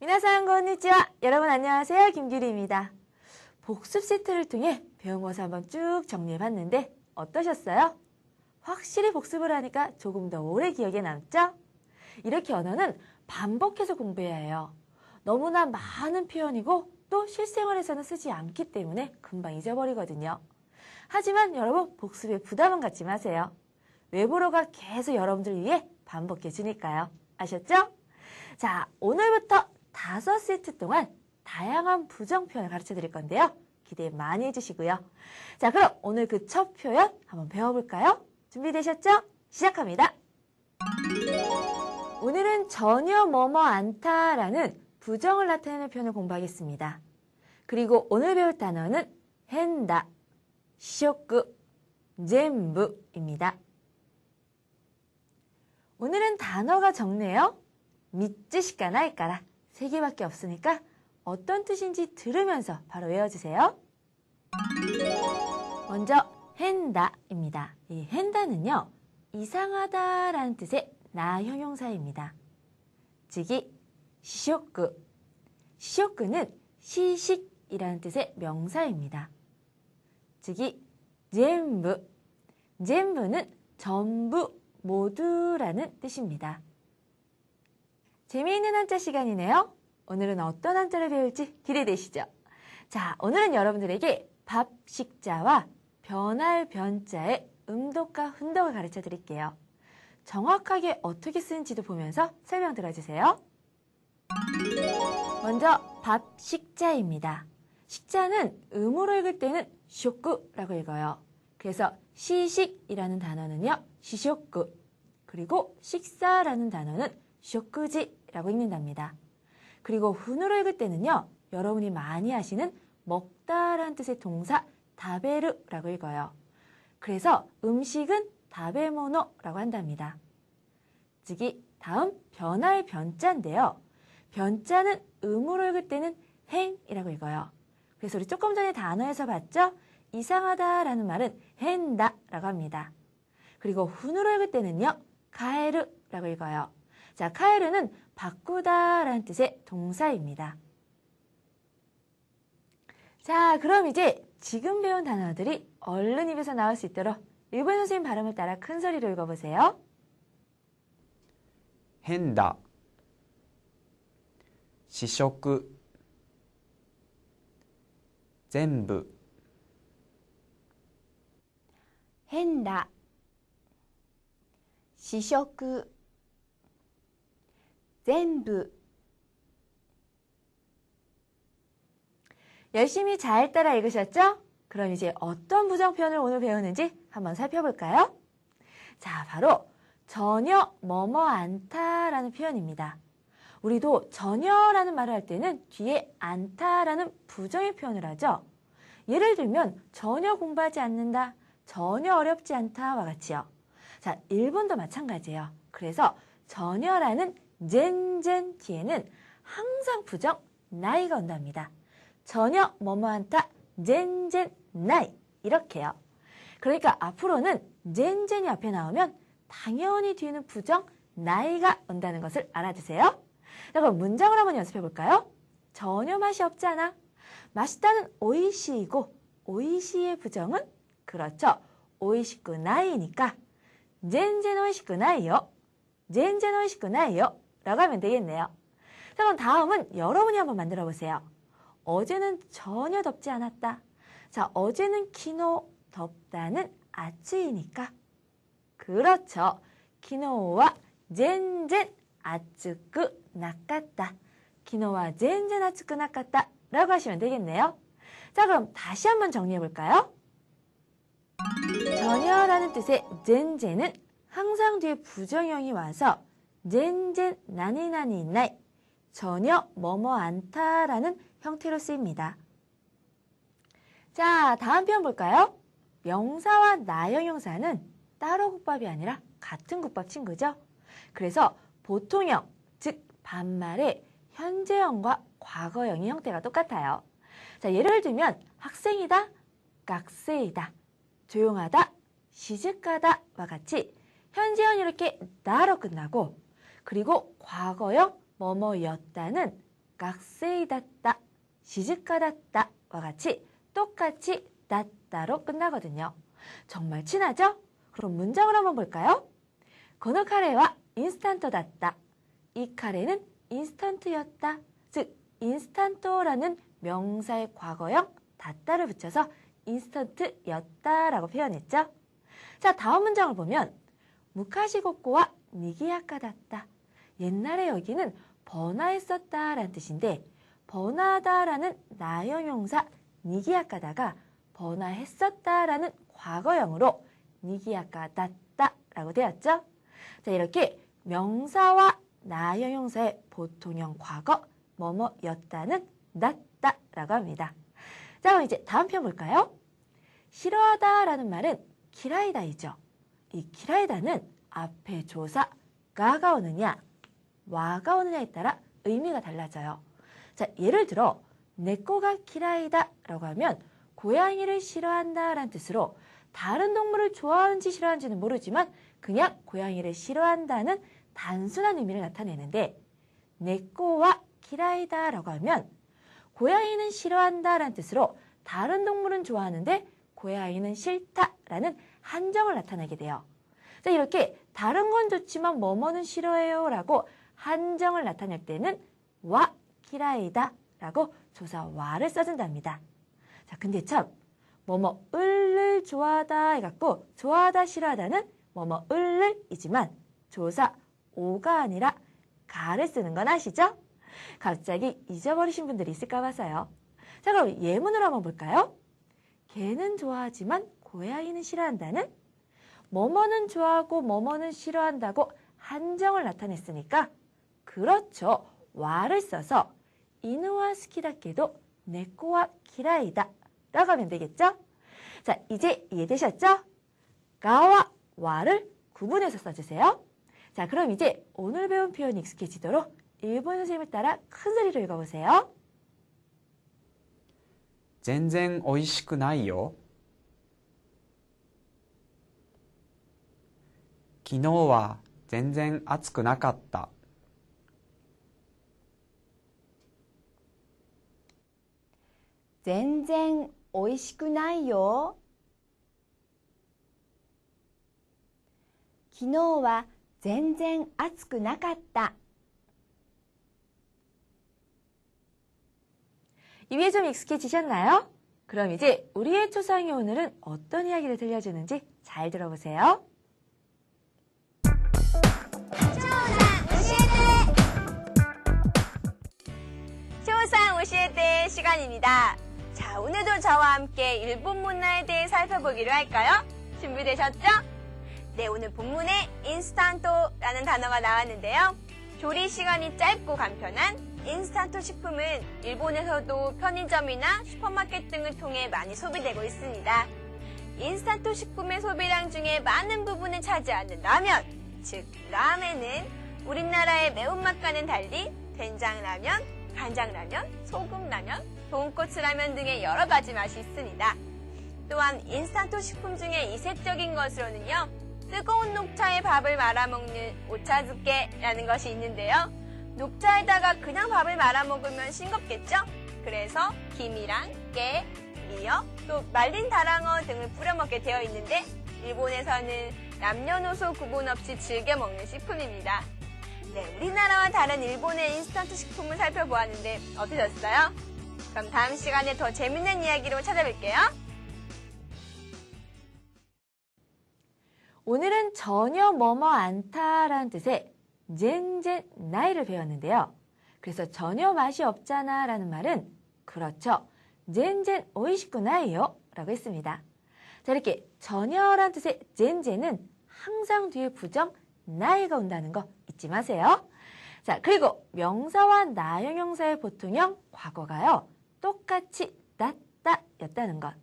미나상 건니치와 여러분 안녕하세요. 김규리입니다. 복습 세트를 통해 배운 것을 한번 쭉 정리해봤는데 어떠셨어요? 확실히 복습을 하니까 조금 더 오래 기억에 남죠? 이렇게 언어는 반복해서 공부해야 해요. 너무나 많은 표현이고 또 실생활에서는 쓰지 않기 때문에 금방 잊어버리거든요. 하지만 여러분 복습에 부담은 갖지 마세요. 외부로가 계속 여러분들 위해 반복해 주니까요. 아셨죠? 자, 오늘부터 다섯 세트 동안 다양한 부정 표현을 가르쳐 드릴 건데요. 기대 많이 해주시고요. 자, 그럼 오늘 그 첫 표현 한번 배워볼까요? 준비되셨죠? 시작합니다. 오늘은 전혀 뭐뭐 않다라는 부정을 나타내는 표현을 공부하겠습니다. 그리고 오늘 배울 단어는 hen다, 쇼크, 젠부입니다. 오늘은 단어가 적네요. 믿으시까 나이까라 세 개밖에 없으니까 어떤 뜻인지 들으면서 바로 외워주세요. 먼저 henda입니다. 이 henda는요. 이상하다라는 뜻의 나 형용사입니다. 즉이 시쇼크. 시쇼크는 시식이라는 뜻의 명사입니다. 즉이 젠부. 젠부는 전부, 모두라는 뜻입니다. 재미있는 한자 시간이네요. 오늘은 어떤 한자를 배울지 기대되시죠? 자, 오늘은 여러분들에게 밥식자와 변할 변자의 음독과 훈독을 가르쳐 드릴게요. 정확하게 어떻게 쓰는지도 보면서 설명 들어주세요. 먼저 밥 식자입니다. 식자는 음으로 읽을 때는 쇼쿠라고 읽어요. 그래서 시식이라는 단어는요 시쇼쿠 그리고 식사라는 단어는 쇼쿠지 라고 읽는답니다. 그리고 훈으로 읽을 때는요 여러분이 많이 하시는 먹다라는 뜻의 동사 다베르라고 읽어요. 그래서 음식은 다베모노라고 한답니다. 즉이 다음 변할 변자인데요. 변자는 음으로 읽을 때는 행이라고 읽어요. 그래서 우리 조금 전에 단어에서 봤죠? 이상하다라는 말은 henda라고 합니다. 그리고 훈으로 읽을 때는요. 카에르라고 읽어요. 자, 카에르는 바꾸다 라는 뜻의 동사입니다. 자, 그럼 이제 지금 배운 단어들이 얼른 입에서 나올 수 있도록 일본 선생님 발음을 따라 큰 소리로 읽어보세요. 헨다. 시쇼크. 전부. 헨다. 시쇼크. 全部 열심히 잘 따라 읽으셨죠? 그럼 이제 어떤 부정 표현을 오늘 배우는지 한번 살펴볼까요? 자, 바로 전혀 뭐뭐 않다라는 표현입니다. 우리도 전혀라는 말을 할 때는 뒤에 않다라는 부정의 표현을 하죠. 예를 들면 전혀 공부하지 않는다, 전혀 어렵지 않다와 같이요. 자, 일본도 마찬가지예요. 그래서 전혀라는 젠젠 뒤에는 항상 부정 나이가 온답니다. 전혀 뭐뭐 않다, 젠젠 나이 이렇게요. 그러니까 앞으로는 젠젠이 앞에 나오면 당연히 뒤에는 부정 나이가 온다는 것을 알아두세요. 자, 그럼 문장을 한번 연습해 볼까요? 전혀 맛이 없잖아. 맛있다는 오이시이고 오이시의 부정은 그렇죠. 오이시쿠 나이니까 젠젠 오이시쿠 나이요. 젠젠 오이시쿠 나이요. 라고 하면 되겠네요. 자, 그럼 다음은 여러분이 한번 만들어 보세요. 어제는 전혀 덥지 않았다. 자, 어제는 키노 덥다는 아츠이니까. 그렇죠. 키노와 젠젠 아츠쿠 나갔다. 키노와 젠젠 아츠쿠 나갔다. 라고 하시면 되겠네요. 자, 그럼 다시 한번 정리해 볼까요? 전혀라는 뜻의 젠젠은 항상 뒤에 부정형이 와서 젠젠 나니나니 나이 전혀 뭐뭐 않다라는 형태로 쓰입니다. 자, 다음 표현 볼까요? 명사와 나형용사는 따로 국밥이 아니라 같은 국밥 친구죠. 그래서 보통형, 즉 반말의 현재형과 과거형의 형태가 똑같아요. 자, 예를 들면 학생이다, 깍세이다, 조용하다, 시즈가다와 같이 현재형 이렇게 나로 끝나고 그리고 과거형 뭐뭐였다는 각세이다다, 시집가다다와 같이 똑같이 다따로 끝나거든요. 정말 친하죠? 그럼 문장을 한번 볼까요? 건어 카레와 인스턴트다다. 이 카레는 인스턴트였다. 즉, 인스턴트라는 명사의 과거형 다따를 붙여서 인스턴트였다라고 표현했죠. 자, 다음 문장을 보면 무카시고코와 니기야카다った. 옛날에 여기는 번화했었다 라는 뜻인데 번화하다 라는 나형용사 니기야카다가 번화했었다 라는 과거형으로 니기야카다다 라고 되었죠. 자, 이렇게 명사와 나형용사의 보통형 과거 뭐뭐였다는 낫다 라고 합니다. 자, 그럼 이제 다음 편 볼까요? 싫어하다 라는 말은 기라이다이죠. 이 기라이다는 앞에 조사 가가 오느냐 와가 오느냐에 따라 의미가 달라져요. 자, 예를 들어 내꺼가 기라이다 라고 하면 고양이를 싫어한다 라는 뜻으로 다른 동물을 좋아하는지 싫어하는지는 모르지만 그냥 고양이를 싫어한다는 단순한 의미를 나타내는데 내꺼와 기라이다 라고 하면 고양이는 싫어한다 라는 뜻으로 다른 동물은 좋아하는데 고양이는 싫다 라는 한정을 나타내게 돼요. 자, 이렇게 다른 건 좋지만 뭐뭐는 싫어해요 라고 한정을 나타낼 때는 와 기라이다 라고 조사 와를 써준답니다. 자, 근데 참 뭐뭐 을을 좋아하다 해갖고 좋아하다 싫어하다는 뭐뭐 을을 이지만 조사 오가 아니라 가를 쓰는 건 아시죠? 갑자기 잊어버리신 분들이 있을까 봐서요. 자, 그럼 예문으로 한번 볼까요? 개는 좋아하지만 고양이는 싫어한다는 뭐뭐는 좋아하고 뭐뭐는 싫어한다고 한정을 나타냈으니까 그렇죠. 와를 써서 이누와 스키다케도 네코와 기라이다 라고 하면 되겠죠? 자, 이제 이해되셨죠? 가와 와를 구분해서 써주세요. 자, 그럼 이제 오늘 배운 표현이 익숙해지도록 일본 선생님을 따라 큰 소리로 읽어보세요. 全然美味しくないよ。 昨日は全然暑くなかった。全然美味しくないよ。昨日は全然暑くなかった。 이해 좀 익숙해지셨나요? 그럼 이제 우리의 초상이 오늘은 어떤 이야기를 들려주는지 잘 들어보세요. 쇼상 오시에테 시간입니다. 자, 오늘도 저와 함께 일본 문화에 대해 살펴보기로 할까요? 준비되셨죠? 네, 오늘 본문에 인스탄토라는 단어가 나왔는데요. 조리 시간이 짧고 간편한 인스탄토 식품은 일본에서도 편의점이나 슈퍼마켓 등을 통해 많이 소비되고 있습니다. 인스탄토 식품의 소비량 중에 많은 부분을 차지하는 라면, 즉 라멘은 우리나라의 매운맛과는 달리 된장라면, 간장라면, 소금라면, 돈코츠라면 등의 여러 가지 맛이 있습니다. 또한 인스탄토 식품 중에 이색적인 것으로는요, 뜨거운 녹차에 밥을 말아먹는 오차즈케라는 것이 있는데요. 녹차에다가 그냥 밥을 말아먹으면 싱겁겠죠? 그래서 김이랑 깨, 미역, 또 말린 다랑어 등을 뿌려 먹게 되어 있는데 일본에서는 남녀노소 구분 없이 즐겨 먹는 식품입니다. 네, 우리나라와 다른 일본의 인스턴트 식품을 살펴보았는데 어떠셨어요? 그럼 다음 시간에 더 재밌는 이야기로 찾아뵐게요. 오늘은 전혀 뭐뭐 않다라는 뜻의 젠젠 나이를 배웠는데요. 그래서 전혀 맛이 없잖아 라는 말은 그렇죠. 젠젠 오이시쿠나이요 라고 했습니다. 자 이렇게 전혀란 뜻의 젠젠은 항상 뒤에 부정 나이가 온다는 거 잊지 마세요. 자 그리고 명사와 나형용사의 보통형 과거가요. 똑같이 낫다 였다는 것.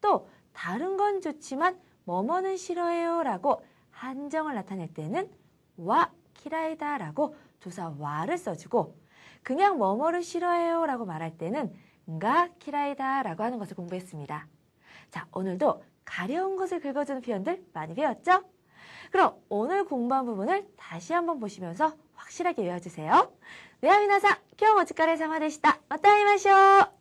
또 다른 건 좋지만 뭐뭐는 싫어해요 라고 한정을 나타낼 때는 와 키라이다 라고 조사 와를 써주고 그냥 뭐뭐를 싫어해요 라고 말할 때는 가 키라이다 라고 하는 것을 공부했습니다. 자, 오늘도 가려운 것을 긁어주는 표현들 많이 배웠죠? 그럼 오늘 공부한 부분을 다시 한번 보시면서 확실하게 외워주세요. では皆さん、今日もお疲れ様でした。また会いましょう